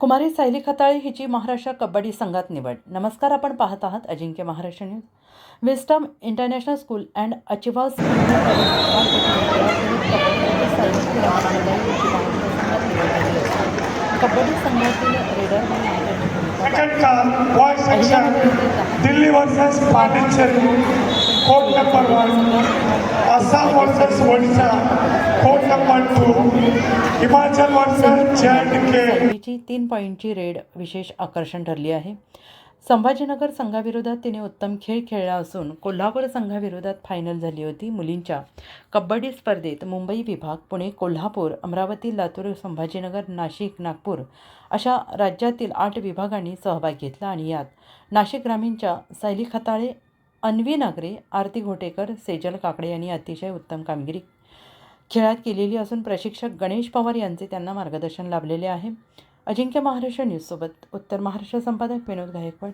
कुमारी सायली खताळे हिची महाराष्ट्र कबड्डी संघात निवड. नमस्कार आपण पाहत आहात Ajinkya Maharashtra news. Wisdom international school and achievers kabaddi संघातील raider Delhi versus Pondicherry court number one Assam versus Odisha. Himachal तीन पॉईंटची रेड विशेष आकर्षण ठरली आहे. संभाजीनगर संघाविरोधात तिने उत्तम खेळ खेळला असून कोल्हापूर संघाविरोधात फायनल झाली होती मुलींच्या कबड्डी स्पर्धेत मुंबई विभाग पुणे कोल्हापूर अमरावती लातूर संभाजीनगर नाशिक नागपूर अशा राज्यातील आठ विभागांनी सहभाग घेतला आणि यात नाशिक ग्रामीणच्या सायली खताळे अन्वी नागरे आरती घोटेकर सेजल काकडे यांनी अतिशय उत्तम कामगिरी खेळात केलेली असून प्रशिक्षक गणेश पवार यांचे त्यांना मार्गदर्शन लाभलेले आहे. अजिंक्य महाराष्ट्र न्यूजसोबत उत्तर महाराष्ट्र संपादक विनोद गायकवाड.